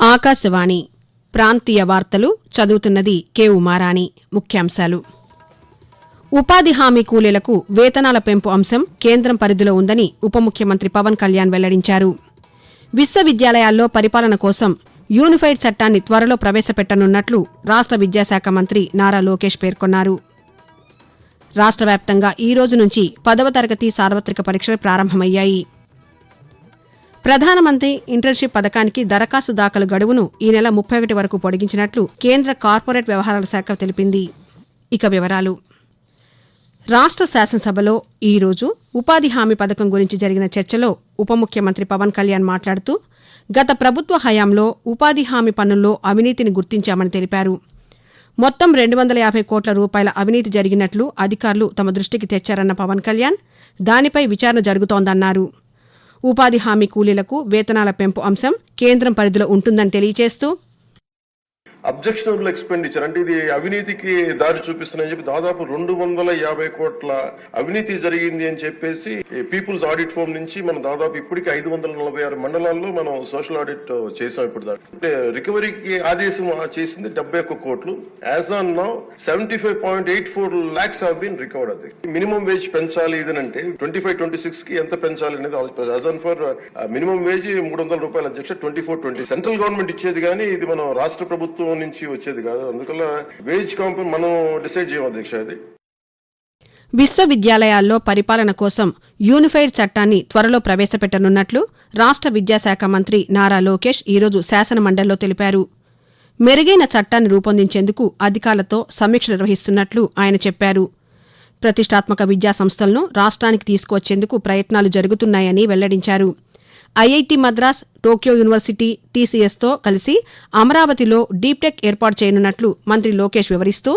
ఆకాశవాణి ప్రాంతీయ వార్తలు చదువుతున్నది కే ఉమారాణి ముఖ్యాంశాలు. ఉపాధి హామీ కూలీలకు వేతనాల పెంపు అంశం కేంద్రం పరిధిలో ఉందని ఉప ముఖ్యమంత్రి పవన్ కళ్యాణ్ వెల్లడించారు. విశ్వవిద్యాలయాల్లో పరిపాలన కోసం యూనిఫైడ్ చట్టాన్ని త్వరలో ప్రవేశపెట్టనున్నట్లు రాష్ట్ర విద్యాశాఖ మంత్రి నారా లోకేష్ పేర్కొన్నారు. రాష్ట్ర వ్యాప్తంగా ఈ రోజు నుంచి పదవ తరగతి సార్వత్రిక పరీక్షలు ప్రారంభమయ్యాయి. ప్రధానమంత్రి ఇంటర్న్షిప్ పథకానికి దరఖాస్తు దాఖలు గడువును ఈ నెల ముప్పై ఒకటి వరకు పొడిగించినట్లు కేంద్ర కార్పొరేట్ వ్యవహారాల శాఖ తెలిపింది. ఇక వివరాలు. రాష్ట్ర శాసనసభలో ఈ రోజు ఉపాధి హామీ పథకం గురించి జరిగిన చర్చలో ఉప ముఖ్యమంత్రి పవన్ కళ్యాణ్ మాట్లాడుతూ గత ప్రభుత్వ హయాంలో ఉపాధి హామీ పనుల్లో అవినీతిని గుర్తించామని తెలిపారు. మొత్తం రెండు వందల యాభై కోట్ల రూపాయల అవినీతి జరిగినట్లు అధికారులు తమ దృష్టికి తెచ్చారన్న పవన్ కళ్యాణ్ దానిపై విచారణ జరుగుతోందన్నారు. ఉపాధి హామీ కూలీలకు వేతనాల పెంపు అంశం కేంద్రం పరిధిలో ఉంటుందని తెలియజేస్తూ అబ్జెక్షనబుల్ ఎక్స్పెండిచర్ అంటే ఇది అవినీతికి దారి చూపిస్తుందని చెప్పి దాదాపు రెండు వందల యాభై కోట్ల అవినీతి జరిగింది అని చెప్పేసి పీపుల్స్ ఆడిట్ ఫోమ్ నుంచి మనం దాదాపు ఇప్పటికి ఐదు వందల నలభై ఆరు మండలాల్లో మనం సోషల్ ఆడిట్ చేసాం ఇప్పుడు దాకా. అంటే రికవరీకి ఆదేశం చేసింది డెబ్బై ఒక్క కోట్లు. As on now seventy five point eight four lakhs have been recovered అది. మినిమం వేజ్ పెంచాలి ఇది అంటే ట్వంటీ ఫైవ్ ట్వంటీ సిక్స్కి ఎంత పెంచాలి అనేది as on for minimum wage మూడు వందల రూపాయల అధ్యక్ష twenty four twenty. Central government ఇచ్చేది కానీ ఇది మనం రాష్ట్ర ప్రభుత్వం నుంచి వచ్చేది కాదు. అందువల్ల వేజ్ కాంపౌండ్ మనం డిసైడ్ చేయం అధ్యక్ష అది. విశ్వవిద్యాలయాల్లో పరిపాలన కోసం యూనిఫైడ్ చట్టాన్ని త్వరలో ప్రవేశపెట్టనున్నట్లు రాష్ట్ర విద్యాశాఖ మంత్రి నారా లోకేష్ ఈరోజు శాసనమండలిలో తెలిపారు. మెరుగైన చట్టాన్ని రూపొందించేందుకు అధికారులతో సమీక్ష నిర్వహిస్తున్నట్లు ఆయన చెప్పారు. ప్రతిష్టాత్మక విద్యా సంస్థలను రాష్ట్రానికి తీసుకువచ్చేందుకు ప్రయత్నాలు జరుగుతున్నాయని వెల్లడించారు. ఐఐటి మద్రాస్ టోక్యో యూనివర్సిటీ టీసీఎస్తో కలిసి అమరావతిలో డీప్టెక్ ఏర్పాటు చేయనున్నట్లు మంత్రి లోకేష్ వివరిస్తూ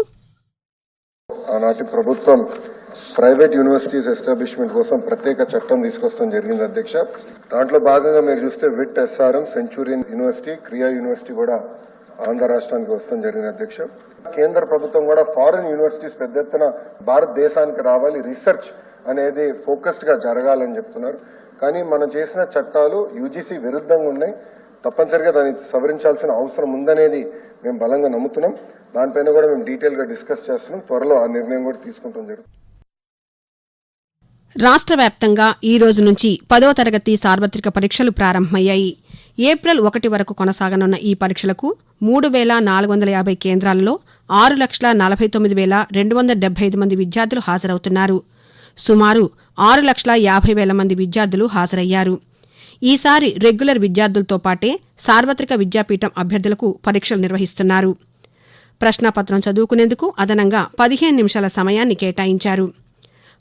ఆనాటి ప్రభుత్వం ప్రైవేట్ యూనివర్సిటీస్ ఎస్టాబ్లిష్మెంట్ కోసం ప్రత్యేక చట్టం తీసుకొస్తాం జరిగింది అధ్యక్ష. దాంట్లో భాగంగా మీరు చూస్తే VIT SRM Centurion university Krea university కూడా ఆంధ్ర రాష్ట్రానికి వస్తాం జరిగింది అధ్యక్ష. కేంద్ర ప్రభుత్వం కూడా ఫారిన్ యూనివర్సిటీస్ పెద్ద ఎత్తున భారతదేశానికి రావాలి. రీసెర్చ్ అనేది ఫోకస్డ్గా జరగాలని చెప్తున్నారు. కానీ మనం చేసిన చట్టాలు యూజీసీ విరుద్ధంగా ఉన్నాయి. తప్పనిసరిగా దాన్ని సవరించాల్సిన అవసరం ఉందనేది మేము బలంగా నమ్ముతున్నాం. దానిపైన కూడా మేము డీటెయిల్గా డిస్కస్ చేస్తున్నాం. త్వరలో ఆ నిర్ణయం కూడా తీసుకుంటాం జరుగుతుంది. రాష్ట్ర వ్యాప్తంగా ఈ రోజు నుంచి పదో తరగతి సార్వత్రిక పరీక్షలు ప్రారంభమయ్యాయి. ఏప్రిల్ ఒకటి వరకు కొనసాగనున్న ఈ పరీక్షలకు మూడు వేల నాలుగు వందల యాభై కేంద్రాలలో ఆరు లక్షల నలభై తొమ్మిది వేల రెండు వందల డెబ్బై ఐదు మంది విద్యార్థులు హాజరవుతున్నారు. సుమారు ఆరు లక్షల యాభై వేల మంది విద్యార్థులు హాజరయ్యారు. ఈసారి రెగ్యులర్ విద్యార్థులతో పాటే సార్వత్రిక విద్యాపీఠం అభ్యర్థులకు పరీక్షలు నిర్వహిస్తున్నారు. ప్రశ్నాపత్రం చదువుకునేందుకు అదనంగా పదిహేను నిమిషాల సమయాన్ని కేటాయించారు.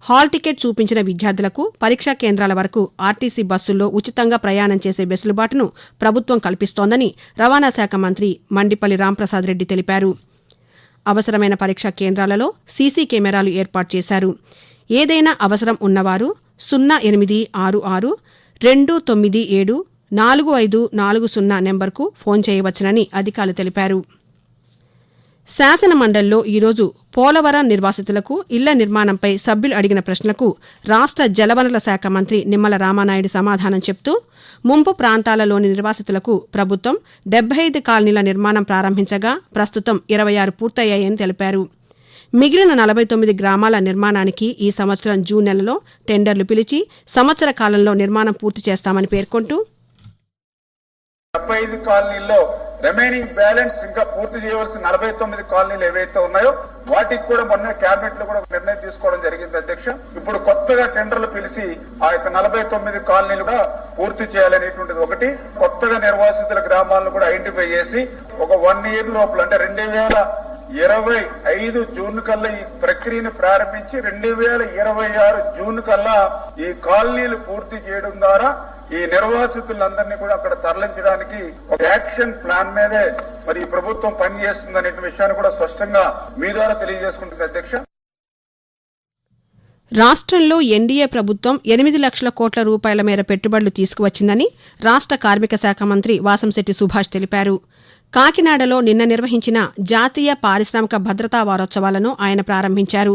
హాల్ టికెట్ చూపించిన విద్యార్థులకు పరీక్షా కేంద్రాల వరకు ఆర్టీసీ బస్సుల్లో ఉచితంగా ప్రయాణం చేసే వెసులుబాటును ప్రభుత్వం కల్పిస్తోందని రవాణా శాఖ మంత్రి మండిపల్లి రాంప్రసాద్ రెడ్డి తెలిపారు. అవసరమైన పరీక్షా కేంద్రాలలో సీసీ కెమెరాలు ఏర్పాటు చేశారు. ఏదైనా అవసరం ఉన్నవారు సున్నా ఎనిమిది ఆరు ఆరు రెండు తొమ్మిది ఏడు నాలుగు ఐదు నాలుగు సున్నా నెంబర్కు ఫోన్ చేయవచ్చునని అధికారులు తెలిపారు. శాసనమండలిలో ఈరోజు పోలవరం నిర్వాసితులకు ఇళ్ళ నిర్మాణంపై సభ్యులు అడిగిన ప్రశ్నలకు రాష్ట్ర జలవనరుల శాఖ మంత్రి నిమ్మల రామానాయుడు సమాధానం చెప్తూ ముంపు ప్రాంతాలలోని నిర్వాసితులకు ప్రభుత్వం డెబ్బై ఐదు కాలనీల నిర్మాణం ప్రారంభించగా ప్రస్తుతం ఇరవై ఆరు పూర్తయ్యాయని తెలిపారు. మిగిలిన నలభై తొమ్మిది గ్రామాల నిర్మాణానికి ఈ సంవత్సరం జూన్ నెలలో టెండర్లు పిలిచి సంవత్సర కాలంలో నిర్మాణం పూర్తి చేస్తామని పేర్కొంటూ డెబ్బై ఐదు కాలనీల్లో రిమైనింగ్ బ్యాలెన్స్ ఇంకా పూర్తి చేయవలసిన నలభై తొమ్మిది కాలనీలు ఏవైతే ఉన్నాయో వాటికి కూడా మొన్న క్యాబినెట్లో కూడా నిర్ణయం తీసుకోవడం జరిగింది అధ్యక్ష. ఇప్పుడు కొత్తగా టెండర్లు పిలిచి ఆ యొక్క నలభై తొమ్మిది కాలనీలు కూడా పూర్తి చేయాలనేటువంటిది ఒకటి. కొత్తగా నిర్వాసితుల గ్రామాలను కూడా ఐడెంటిఫై చేసి ఒక వన్ ఇయర్ లోపల అంటే రెండు వేల ఇరవై ఐదు జూన్ కల్లా ఈ ప్రక్రియను ప్రారంభించి రెండు వేల ఇరవై ఆరు జూన్ కల్లా ఈ కాలనీలు పూర్తి చేయడం ద్వారా ఈ నిర్వాసితులందరినీ కూడా అక్కడ తరలించడానికి ఒక యాక్షన్ ప్లాన్ మీదే మరి ఈ ప్రభుత్వం పనిచేస్తుందనే విషయాన్ని కూడా స్పష్టంగా మీ ద్వారా తెలియజేసుకుంటుంది అధ్యక్ష. రాష్ట్రంలో ఎన్డీఏ ప్రభుత్వం ఎనిమిది లక్షల కోట్ల రూపాయల మేర పెట్టుబడులు తీసుకువచ్చిందని రాష్ట్ర కార్మిక శాఖ మంత్రి వాసంశెట్టి సుభాష్ తెలిపారు. కాకినాడలో నిన్న నిర్వహించిన జాతీయ పారిశ్రామిక భద్రతా వారోత్సవాలను ఆయన ప్రారంభించారు.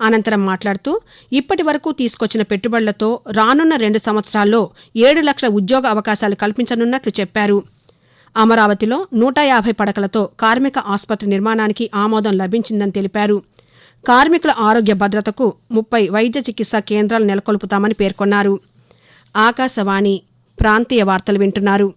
అనంతరం మాట్లాడుతూ ఇప్పటి వరకు తీసుకొచ్చిన పెట్టుబడులతో రానున్న రెండు సంవత్సరాల్లో ఏడు లక్షల ఉద్యోగ అవకాశాలు కల్పించనున్నట్లు చెప్పారు. అమరావతిలో నూట యాభై పడకలతో కార్మిక ఆసుపత్రి నిర్మాణానికి ఆమోదం లభించిందని తెలిపారు. కార్మికుల ఆరోగ్య భద్రతకు ముప్పై వైద్య చికిత్సా కేంద్రాలు నెలకొల్పుతామని పేర్కొన్నారు. ఆకాశవాణి ప్రాంతీయ వార్తలు వింటున్నారు.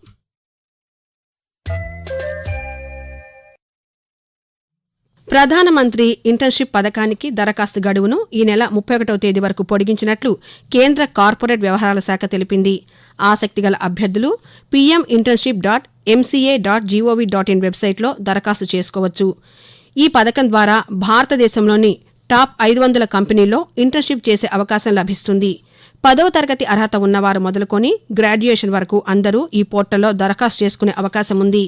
ప్రధానమంత్రి ఇంటర్న్షిప్ పథకానికి దరఖాస్తు గడువును ఈ నెల ముప్పై ఒకటవ తేదీ వరకు పొడిగించినట్లు కేంద్ర కార్పొరేట్ వ్యవహారాల శాఖ తెలిపింది. ఆసక్తిగల అభ్యర్థులు PM internship dot MCA dot GOV dot in వెబ్సైట్లో దరఖాస్తు చేసుకోవచ్చు. ఈ పథకం ద్వారా భారతదేశంలోని టాప్ ఐదు వందల కంపెనీల్లో ఇంటర్న్షిప్ చేసే అవకాశం లభిస్తుంది. పదవ తరగతి అర్హత ఉన్నవారు మొదలుకొని గ్రాడ్యుయేషన్ వరకు అందరూ ఈ పోర్టల్లో దరఖాస్తు చేసుకునే అవకాశం ఉంది.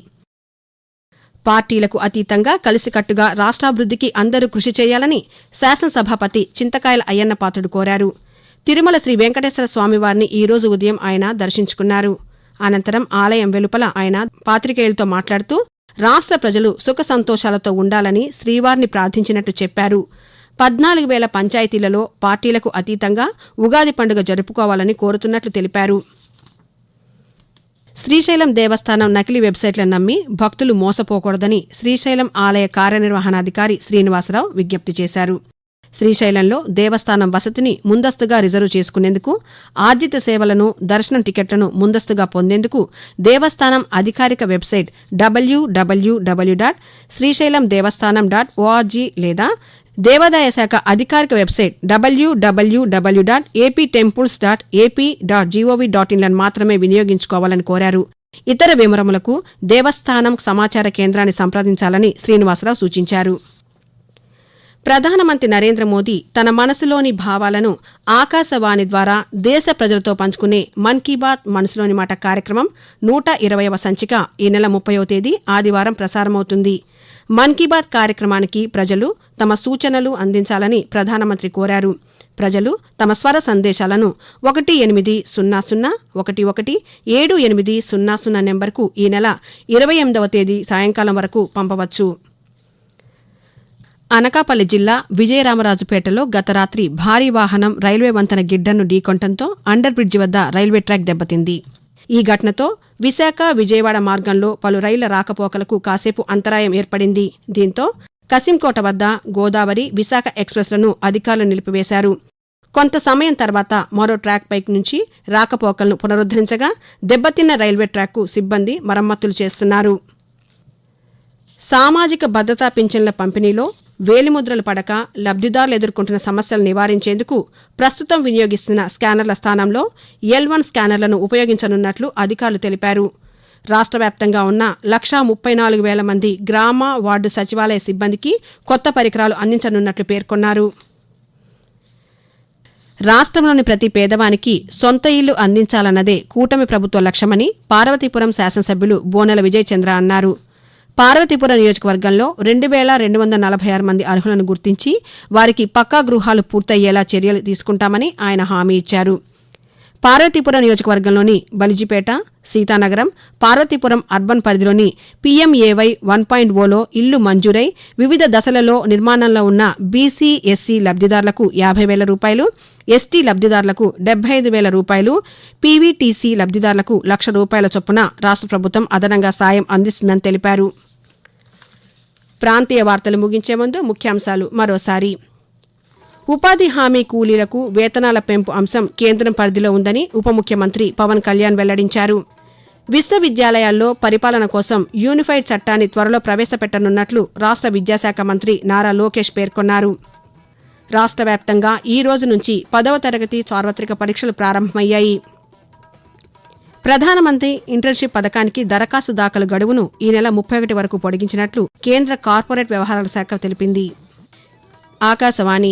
పార్టీలకు అతీతంగా కలిసికట్టుగా రాష్ట్రాభివృద్ధికి అందరూ కృషి చేయాలని శాసనసభాపతి చింతకాయల అయ్యన్న పాత్రుడు కోరారు. తిరుమల శ్రీ వెంకటేశ్వర స్వామివారిని ఈరోజు ఉదయం ఆయన దర్శించుకున్నారు. అనంతరం ఆలయం వెలుపల ఆయన పాత్రికేయులతో మాట్లాడుతూ రాష్ట్ర ప్రజలు సుఖ సంతోషాలతో ఉండాలని శ్రీవారిని ప్రార్థించినట్టు చెప్పారు. పద్నాలుగు వేల పంచాయతీలలో పార్టీలకు అతీతంగా ఉగాది పండుగ జరుపుకోవాలని కోరుతున్నట్లు తెలిపారు. శ్రీశైలం దేవస్థానం నకిలీ వెబ్సైట్లను నమ్మి భక్తులు మోసపోకూడదని శ్రీశైలం ఆలయ కార్యనిర్వహణాధికారి శ్రీనివాసరావు విజ్ఞప్తి చేశారు. శ్రీశైలంలో దేవస్థానం వసతిని ముందస్తుగా రిజర్వ్ చేసుకునేందుకు ఆర్జిత సేవలను దర్శనం టికెట్లను ముందస్తుగా పొందేందుకు దేవస్థానం అధికారిక వెబ్సైట్ డబ్ల్యూడబ్ల్యూడబ్ల్యూ డాట్ శ్రీశైలం దేవస్థానం డాట్ ఓఆర్జీ లేదా దేవాదాయ శాఖ అధికారిక website WWW dot AP temples dot AP dot GOV dot ఇన్లను మాత్రమే వినియోగించుకోవాలని కోరారు. ఇతర వివరములకు దేవస్థానం సమాచార కేంద్రాన్ని సంప్రదించాలని శ్రీనివాసరావు సూచించారు. ప్రధానమంత్రి నరేంద్ర మోదీ తన మనసులోని భావాలను ఆకాశవాణి ద్వారా దేశ ప్రజలతో పంచుకునే మన్ కీ బాత్ మనసులోని మాట కార్యక్రమం నూట ఇరవయవ సంచిక ఈ నెల ముప్పయో తేదీ ఆదివారం ప్రసారమవుతుంది. మన్ కీ బాత్ కార్యక్రమానికి ప్రజలు తమ సూచనలు అందించాలని ప్రధానమంత్రి కోరారు. ప్రజలు తమ స్వర సందేశాలను ఒకటి ఎనిమిది సున్నా సున్నా ఒకటి ఒకటి ఏడు ఎనిమిది సున్నా సున్నా నెంబర్కు ఈ నెల ఇరవై ఎనిమిదవ తేదీ సాయంకాలం వరకు పంపవచ్చు. అనకాపల్లి జిల్లా విజయరామరాజుపేటలో గత రాత్రి భారీ వాహనం రైల్వే వంతెన గిడ్డను ఢీకొనడంతో అండర్ బ్రిడ్జి వద్ద రైల్వే ట్రాక్ దెబ్బతింది. ఈ ఘటనతో విశాఖ విజయవాడ మార్గంలో పలు రైళ్ళ రాకపోకలకు కాసేపు అంతరాయం ఏర్పడింది. దీంతో కసింకోట వద్ద గోదావరి విశాఖ ఎక్స్ప్రెస్లను అధికారులు నిలిపివేశారు. కొంత సమయం తర్వాత మరో ట్రాక్ పైకి నుంచి రాకపోకలను పునరుద్దరించగా దెబ్బతిన్న రైల్వే ట్రాక్కు సిబ్బంది మరమ్మతులు చేస్తున్నారు. సామాజిక భద్రతా పింఛన్ల పంపిణీలో వేలిముద్రలు పడక లబ్ధిదారులు ఎదుర్కొంటున్న సమస్యలు నివారించేందుకు ప్రస్తుతం వినియోగిస్తున్న స్కానర్ల స్థానంలో ఎల్ వన్ స్కానర్లను ఉపయోగించనున్నట్లు అధికారులు తెలిపారు. రాష్ట్ర వ్యాప్తంగా ఉన్న లక్షా ముప్పై నాలుగు వేల మంది గ్రామ వార్డు సచివాలయ సిబ్బందికి కొత్త పరికరాలు అందించనున్నట్లు పేర్కొన్నారు. రాష్ట్రంలోని ప్రతి పేదవానికి సొంత ఇల్లు అందించాలన్నదే కూటమి ప్రభుత్వ లక్ష్యమని పార్వతీపురం శాసనసభ్యులు బోనెల విజయచంద్ర అన్నారు. పార్వతీపురం నియోజకవర్గంలో రెండు వేల రెండు వందల నలభై ఆరు మంది అర్హులను గుర్తించి వారికి పక్కా గృహాలు పూర్తయ్యేలా చర్యలు తీసుకుంటామని ఆయన హామీ ఇచ్చారు. పార్వతీపురం నియోజకవర్గంలోని బలిజిపేట సీతానగరం పార్వతీపురం అర్బన్ పరిధిలోని పీఎంఏవై వన్ పాయింట్ ఓలో ఇల్లు మంజూరై వివిధ దశలలో నిర్మాణంలో ఉన్న బీసీ ఎస్సీ లబ్ధిదారులకు యాభై వేల రూపాయలు ఎస్టీ లబ్ధిదారులకు డెబ్బై ఐదు వేల రూపాయలు పీవీటీసీ లబ్ధిదారులకు లక్ష రూపాయల చొప్పున రాష్ట్ర ప్రభుత్వం అదనంగా సాయం అందిస్తుందని తెలిపారు. ప్రాంతీయ వార్తలు ముగించే ముందు ముఖ్యాంశాలు మరోసారి. ఉపాధి హామీ కూలీలకు వేతనాల పెంపు అంశం కేంద్రం పరిధిలో ఉందని ఉప ముఖ్యమంత్రి పవన్ కళ్యాణ్ వెల్లడించారు. విశ్వవిద్యాలయాల్లో పరిపాలన కోసం యూనిఫైడ్ చట్టాన్ని త్వరలో ప్రవేశపెట్టనున్నట్లు రాష్ట్ర విద్యాశాఖ మంత్రి నారా లోకేష్ పేర్కొన్నారు. రాష్ట్ర వ్యాప్తంగా ఈ రోజు నుంచి పదవ తరగతి సార్వత్రిక పరీక్షలు ప్రారంభమయ్యాయి. ప్రధానమంత్రి ఇంటర్న్షిప్ పథకానికి దరఖాస్తు దాఖలు గడువును ఈ నెల ముప్పై ఒకటి వరకు పొడిగించినట్లు కేంద్ర కార్పొరేట్ వ్యవహారాల శాఖ తెలిపింది. ఆకాశవాణి